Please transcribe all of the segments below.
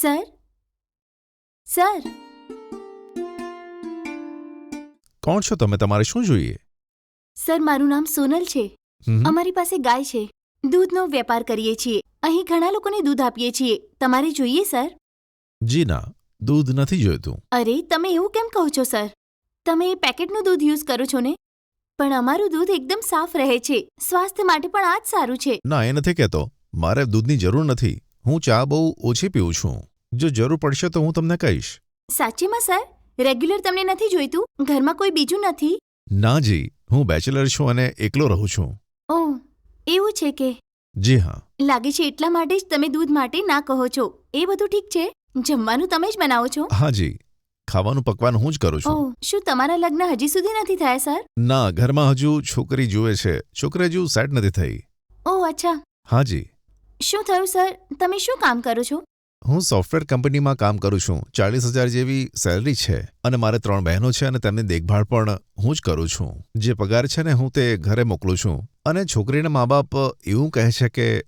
Sir sir કોણ છો તમે? તમારે શું જોઈએ? સર મારું નામ સોનલ છે. હમ, અમારી પાસે ગાય છે. દૂધનો વેપાર કરીએ છીએ. અહીં ઘણા લોકોને દૂધ આપીએ છીએ. તમારે જોઈએ સર જી ના દૂધ નથી જોઈતું. અરે તમે એવું કેમ કહો છો સર તમે પેકેટનું દૂધ યુઝ કરો છો ને? પણ અમારું દૂધ એકદમ સાફ રહે છે. સ્વાસ્થ્ય માટે પણ આ જ સારું છે. ના એ નથી કહેતો. મારે દૂધની જરૂર નથી. હું ચા બહુ ઓછી પીઉં છું. જો જરૂર પડશે તો હું તમને કહીશ. સાચીમાં સર? રેગ્યુલર તમને નથી જોઈતું? ઘરમાં કોઈ બીજું નથી? ના જી હું બેચલર છું અને એકલો રહું છું. ઓહ એવું છે કે? જી હા. લાગે છે એટલા માટે જ તમે દૂધ માટે ના કહો છો. એ બધું ઠીક છે? જમવાનું તમે જ બનાવો છો? હા જી. ખાવાનું પકવાન હું જ કરું છું. ઓહ શું તમારા લગ્ન હજી સુધી નથી થયા સર? ના ઘરમાં હજુ છોકરી જુએ છે. છોકરી હજુ સેટ નથી થઈ. ઓહ અચ્છા. હા જી. શું થયું સર? તમે શું કામ કરો છો? હું સોફ્ટવેર કંપનીમાં કામ કરું છું. ચાલીસ હજાર જેવી સેલરી છે અને મારે ત્રણ બહેનો છે અને તેમની દેખભાળ પણ હું જ કરું છું. જે પગાર છે ને હું તે ઘરે મોકલું છું. અને છોકરીના મા બાપ એવું કહે છે કે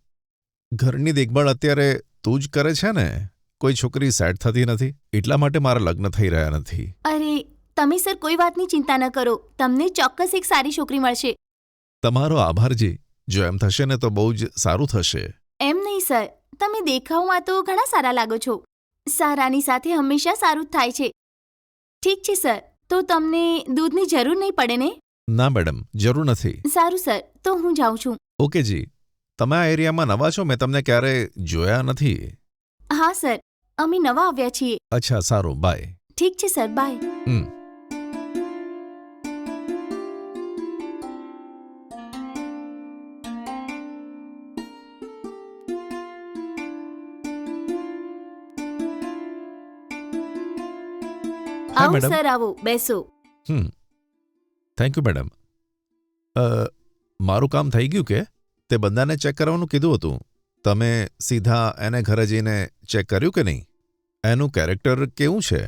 ઘરની દેખભાળ અત્યારે તું જ કરે છે ને? કોઈ છોકરી સેટ થતી નથી. એટલા માટે મારા લગ્ન થઈ રહ્યા નથી. અરે તમે સર કોઈ વાતની ચિંતા ન કરો. તમને ચોક્કસ એક સારી છોકરી મળશે. તમારો આભાર જી. જો એમ થશે ને તો બહુ જ સારું થશે. નહીં સર. તમે દેખાવમાં તો ઘણા સારા લાગો છો. સારાની સાથે હંમેશા સારું જ થાય છે. ઠીક છે સર. તો તમને દૂધની જરૂર નહીં પડે ને? ના મેડમ. જરૂર નથી. સારું સર. તો હું જાઉં છું. ઓકે જી. તમે આ એરિયામાં નવા છો? મેં તમને ક્યારે જોયા નથી? હા સર. અમે નવા આવ્યા છીએ. અચ્છા સારું. બાય. ઠીક છે સર. બાય. હમ. હા આવો મેડમ સર આવો બેસો હમ થેન્ક યુ મેડમ અ, મારું કામ થઈ ગયું કે તે બંદાને ચેક કરવાનું કીધું હતું તમે સીધા એને ઘરે જઈને ચેક કર્યું કે નહીં એનું કેરેક્ટર કેવું છે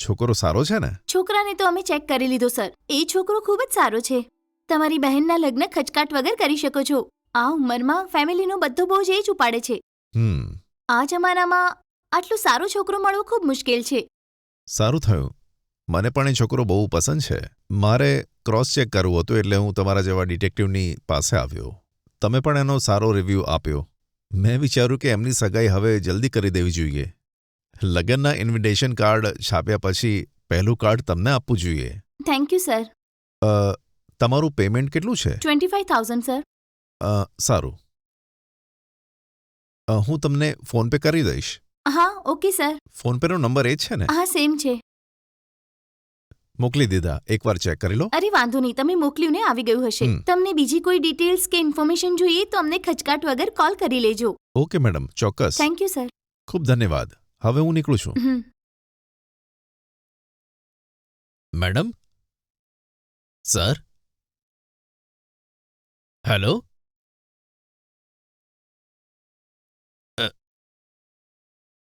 છોકરો સારો છે ને છોકરાને તો અમે ચેક કરી લીધો સર એ છોકરો ખૂબ જ સારો છે તમારી બહેનના લગ્ન ખચકાટ વગર કરી શકો છો આ ઉંમરમાં ફેમિલીનો બધો બોજ એ જ ઉપાડે છે હમ આ જમાનામાં આટલો સારો છોકરો મળવો ખૂબ મુશ્કેલ છે સારું થયું મને પણ એ છોકરો બહુ પસંદ છે. મારે ક્રોસ ચેક કરવું હતું એટલે હું તમારા જેવા ડિટેક્ટિવની પાસે આવ્યો. તમે પણ એનો સારો રિવ્યૂ આપ્યો. મેં વિચાર્યું કે એમની સગાઈ હવે જલ્દી કરી દેવી જોઈએ. લગ્નના ઇન્વિટેશન કાર્ડ છાપ્યા પછી પહેલું કાર્ડ તમને આપવું જોઈએ. થેન્ક યુ સર અ, તમારું પેમેન્ટ કેટલું છે? ટ્વેન્ટી ફાઇવ થાઉઝન્ડ સર અ, સારું. અ, હું તમને ફોનપે કરી દઈશ. હા ઓકે સર ફોનપેનો નંબર એ જ છે ને? હા સેમ છે. મોકલી દીધા. એકવાર ચેક કરી લો. અરે વાંધો નહીં. તમે મોકલ્યું ને આવી ગયું હશે. તમને બીજી કોઈ ડિટેલ્સ કે ઇન્ફોર્મેશન જોઈએ તો અમને ખચકાટ વગર કોલ કરી લેજો. ઓકે મેડમ ચોક્કસ. થેન્ક યુ સર ખૂબ ધન્યવાદ. હવે હું નીકળું છું. મેડમ સર હેલો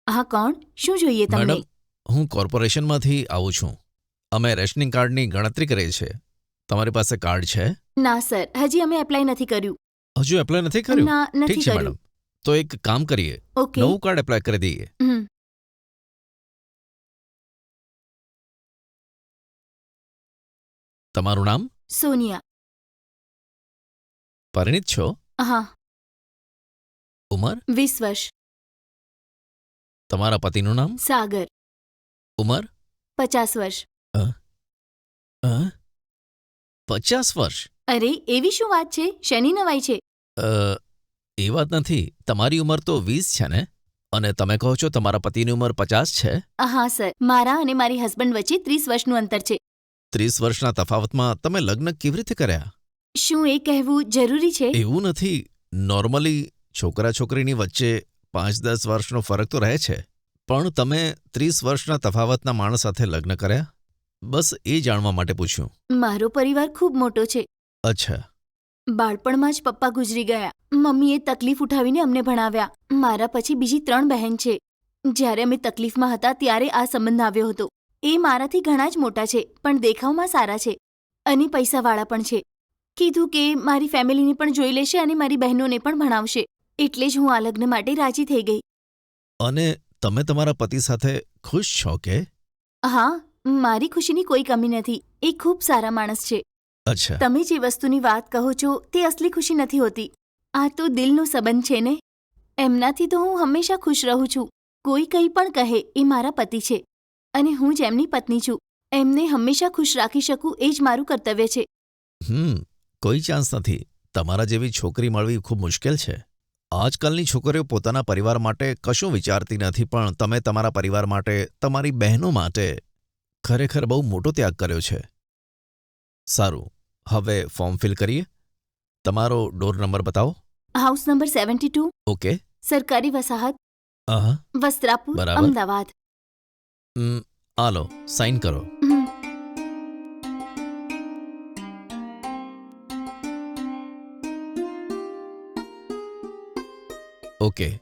હા કોણ? શું જોઈએ તમને? મેડમ હું કોર્પોરેશનમાંથી આવું છું. અમે રેશનિંગ કાર્ડની ગણતરી કરીએ છીએ તમારી પાસે કાર્ડ છે? ના સર. હજી અમે એપ્લાય નથી કર્યું. હજુ એપ્લાય નથી કર્યું? ના ઠીક નથી છે કર્યું. મેડમ. તો એક કામ કરીએ. ઓકે. નવું કાર્ડ એપ્લાય કરી દઈએ. હમ. તમારું નામ? સોનિયા. પરિણીત છો? હા. ઉંમર? વીસ વર્ષ. તમારા પતિનું નામ? સાગર. ઉંમર? પચાસ વર્ષ? પચાસ વર્ષ? અરે એવી શું વાત છે? શેની નવાઈ છે? એ વાત નથી. તમારી ઉંમર તો વીસ છે ને? અને તમે કહો છો તમારા પતિની ઉંમર પચાસ છે? હા સર. મારા અને મારી હસબન્ડ વચ્ચે ત્રીસ વર્ષનું અંતર છે. ત્રીસ વર્ષના તફાવતમાં તમે લગ્ન કેવી રીતે કર્યા? શું એ કહેવું જરૂરી છે? એવું નથી. નોર્મલી છોકરા છોકરીની વચ્ચે પાંચ દસ વર્ષનો ફરક તો રહે છે. પણ તમે ત્રીસ વર્ષના તફાવતના માણસ સાથે લગ્ન કર્યા? બસ એ જાણવા માટે પૂછ્યું. મારો પરિવાર ખૂબ મોટો છે. અચ્છા. બાળપણમાં જ પપ્પા ગુજરી ગયા. મમ્મીએ તકલીફ ઉઠાવીને અમને ભણાવ્યા. મારા પછી બીજી ત્રણ બહેન છે. જ્યારે અમે તકલીફમાં હતા ત્યારે આ સંબંધ આવ્યો હતો. એ મારાથી ઘણા જ મોટા છે પણ દેખાવમાં સારા છે. અને પૈસાવાળા પણ છે. કીધું કે મારી ફેમિલીને પણ જોઈ લેશે અને મારી બહેનોને પણ ભણાવશે. એટલે જ હું આ લગ્ન માટે રાજી થઈ ગઈ. અને તમે તમારા પતિ સાથે ખુશ છો કે? હા મારી ખુશીની કોઈ કમી નથી. એ ખૂબ સારા માણસ છે. અચ્છા. તમે જે વસ્તુની વાત કહો છો તે અસલી ખુશી નથી હોતી. આ તો દિલનો સંબંધ છે ને? એમનાથી તો હું હંમેશા ખુશ રહું છું. કોઈ કંઈ પણ કહે એ મારા પતિ છે. અને હું જેમની પત્ની છું. એમને હંમેશા ખુશ રાખી શકું એ જ મારું કર્તવ્ય છે. હમ કોઈ ચાન્સ નથી. તમારા જેવી છોકરી મળવી ખૂબ મુશ્કેલ છે. આજકાલની છોકરીઓ પોતાના પરિવાર માટે કશું વિચારતી નથી પણ તમે તમારા પરિવાર માટે તમારી બહેનો માટે ખરેખર બહુ મોટો ત્યાગ કર્યો છે. સારું હવે ફોર્મ ફિલ કરીએ? તમારો ડોર નંબર બતાવો. House number seventy two. Okay. સરકારી વસાહત. વસ્ત્રાપુર બરાબર. અમદાવાદ. આલો સાઇન કરો. હમ. ઓકે.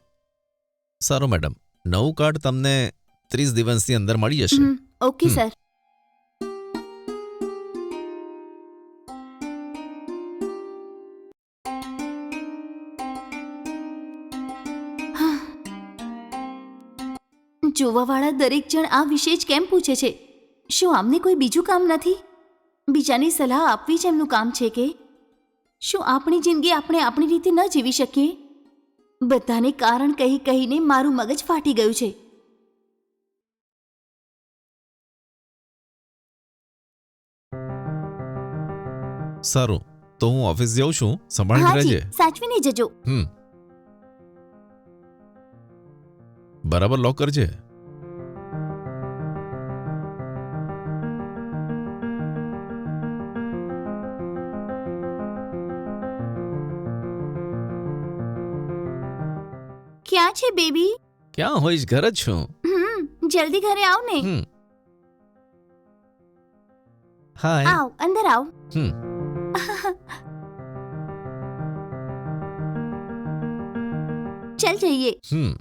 સારું મેડમ. નવું કાર્ડ તમને ત્રીસ દિવસની અંદર મળી જશે. હમ. ઓકે હમ. સર જોવાવાળા દરેક જણ આ વિશે જ કેમ પૂછે છે? શું આમને કોઈ બીજું કામ નથી? બીજાની સલાહ આપવી જ એમનું કામ છે કે? શું આપણી જિંદગી આપણે આપણી રીતે ન જીવી શકીએ? બધાને કારણ કહી કહીને મારું મગજ ફાટી ગયું છે. સારું. તો હું ઓફિસ જાઉં છું. સંભાળીને હાજી રહેજે. સાચવીને જજો. હમ. બરાબર લોક કરજે. ક્યાં છે બેબી? ક્યાં હોઈશ ઘર જ છું. હમ જલ્દી ઘરે આવ ને. હમ. હાય આવ અંદર આવ. હમ. ચલ જઈએ હમ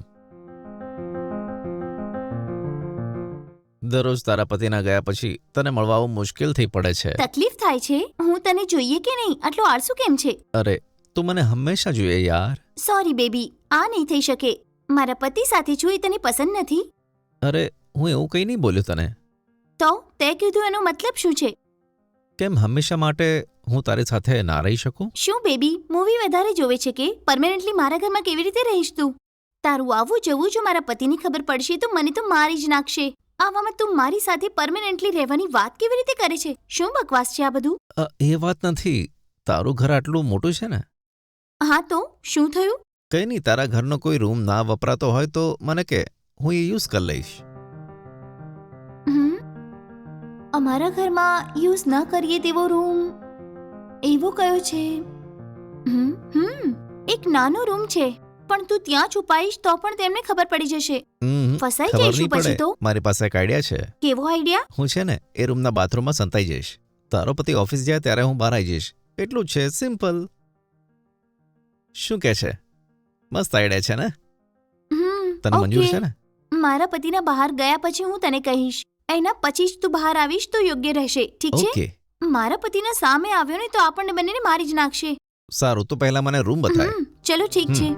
દરરોજ તારા પતિના ગયા પછી તને મળવા મુશ્કેલ થઈ પડે છે તકલીફ થાય છે હું તને જોઈએ કે નહીં આટલો આળસુ કેમ છે અરે તું મને હંમેશા જોઈએ યાર સોરી બેબી આ નહીં થઈ શકે મારા પતિ સાથે છું એ તને પસંદ નથી અરે હું એવું કંઈ નહીં બોલ્યો તને તો તે કીધું એનો મતલબ શું છે કેમ હંમેશા માટે હું તારી સાથે ના રહી શકું? શું બેબી? મૂવી વધારે જોવે છે કે? પરમેનન્ટલી મારા ઘરમાં કેવી રીતે રહીશ તું? તારું આવું જવું જો મારા પતિની ખબર પડશે તો મને તો મારી જ નાખશે. આવામાં તું મારી સાથે પરમેનન્ટલી રહેવાની વાત કેવી રીતે કરે છે? શું બકવાસ છે આ બધું? એ વાત નથી. તારું ઘર આટલું મોટું છે ને? હા તો? શું થયું? કંઈ નહીં તારા ઘરનો કોઈ રૂમ ના વપરાતો હોય તો મને કે હું એ યુઝ કરી લઈશ. અમારા ઘરમાં યુઝ ન કરીએ તેવો રૂમ એવો કયો છે? હમ હમ એક નાનો રૂમ છે. પણ તું ત્યાં છુપાઈશ તો પણ તેમને ખબર પડી જશે. હમ, ફસાઈ ખબર જઈશું નહીં પછી તો. મારી પાસે એક આઈડિયા છે. કેવો આઈડિયા હું છે ને એ રૂમના બાથરૂમમાં સંતાઈ જઈશ. તારો પતિ ઓફિસ જાય ત્યારે હું બહાર આવી જઈશ. એટલું જ છે સિમ્પલ. શું કે છે? મસ્ત આઈડિયા છે ને? હમ તને મંજૂર ઓકે. છે ને? મારા પતિના બહાર ગયા પછી હું તને કહીશ. એના પછી જ તું બહાર આવીશ તો યોગ્ય રહેશે. ઠીક છે? ઓકે. મારા પતિના સામે આવ્યો ને તો આપણને બંનેને મારી જ નાખશે. સારું તો પહેલા મને રૂમ બતાય. હમ, ચલો ઠીક છે.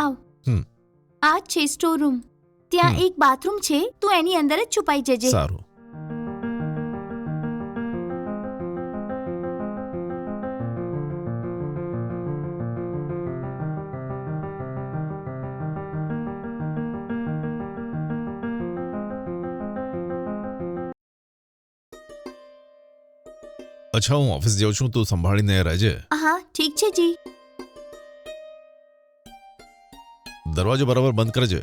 આવ. હમ. આ જ છે સ્ટોર રૂમ. ત્યાં હમ. એક બાથરૂમ છે તું એની અંદર જ છુપાઈ જજે. સારું. અચ્છા હું ઓફિસ જાઉં છું તું સંભાળીને રહેજે હા ઠીક છે જી. દરવાજો બરાબર બંધ કરજે.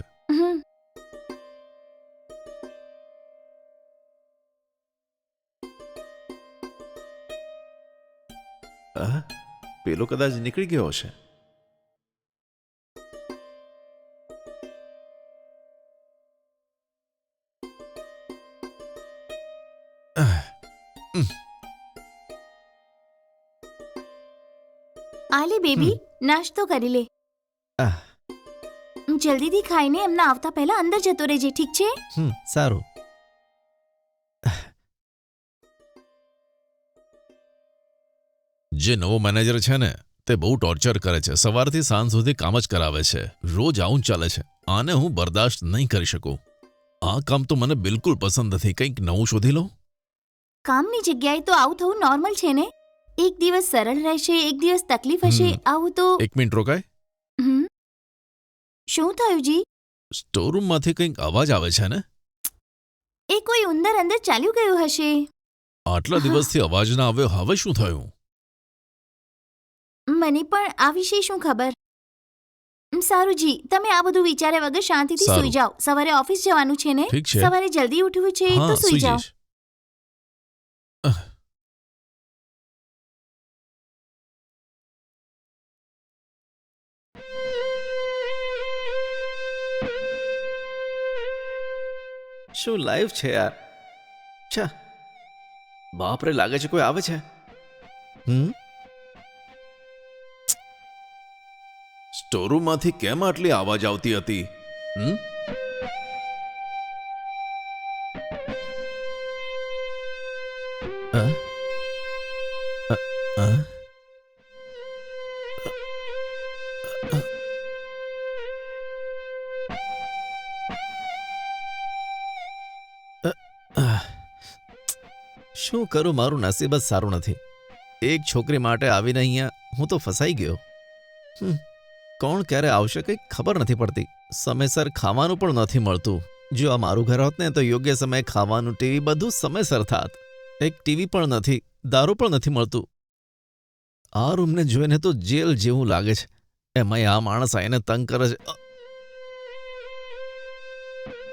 પેલો કદાચ નીકળી ગયો હશે. નાસ્તો કરી લે. આહ. જલ્દીથી ખાઈને એમના આવતા પહેલા અંદર જતો રહેજે ઠીક છે? હમ સારું. જે નવો મેનેજર છે ને તે બહુ ટોર્ચર કરે છે. સવારથી સાંજ સુધી કામ જ કરાવે છે. રોજ આવું જ ચાલે છે. આને હું બરદાશ્ત નહીં કરી શકું. આ કામ તો મને બિલકુલ પસંદ નથી. કંઈક નવું શોધી લઉં કામની જગ્યાએ તો આવું થવું નોર્મલ છે ને? એક દિવસ સરળ રહેશે એક દિવસ તકલીફ હશે હમ. આવું તો એક મિનિટ રોકાય. હમ. શું થયું જી? સ્ટોરરૂમમાંથી કંઈક અવાજ આવે છે ને? એ કોઈ ઉંદર અંદર ચાલ્યું ગયું હશે. આટલા દિવસથી અવાજ ના આવ્યો હવે શું થયું? મને પણ આ વિશે શું ખબર? ઉમ, સારું જી તમે આ બધું વિચાર્યા વગર શાંતિથી સારું. સૂઈ જાઓ. સવારે ઓફિસ જવાનું છે ને? ઠીક છે. સવારે જલ્દી ઉઠવું છે તો હા સૂઈ સુઈ જાઓ. જઈશ. શું લાઈવ છે યાર? છા બાપરે લાગે છે કોઈ આવે છે. હમ? સ્ટોરૂમમાંથી કેમ આટલી અવાજ આવતી હતી? હમ? શું કરું? મારું નસીબ જ સારું નથી. એક છોકરી માટે આવીને અહીંયા હું તો ફસાઈ ગયો. કોણ ક્યારે આવશે કંઈ ખબર નથી પડતી. સમયસર ખાવાનું પણ નથી મળતું. જો આ મારું ઘર હોત ને, તો યોગ્ય સમયે ખાવાનું, ટીવી બધું સમયસર થાત. એક ટીવી પણ નથી, દારૂ પણ નથી મળતું. આ રૂમને જોઈને તો જેલ જેવું લાગે છે. એમાંય આ માણસ આઈને તંગ કરે છે.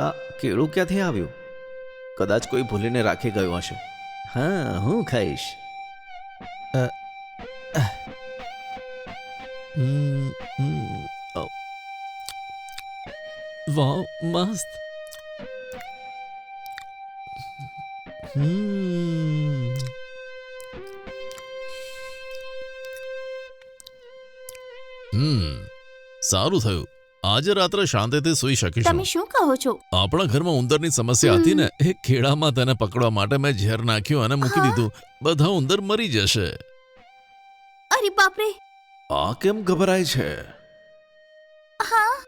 આ કેળું ક્યાંથી આવ્યું? કદાચ કોઈ ભૂલીને રાખી ગયું હશે. હા હું ખાઈશ. વાવ મસ્ત. હમ સારું થયું. આજે રાત્રે શાંતિથી સૂઈ શકીશું. તમે શું કહો છો? આપણા ઘરમાં ઉંદરની સમસ્યા હતી ને એ ખેડામાં તેને પકડવા માટે મેં ઝેર નાખ્યું અને મૂકી દીધું. બધા ઉંદર મરી જશે. અરે બાપરે. આ કેમ ગભરાય છે? હા.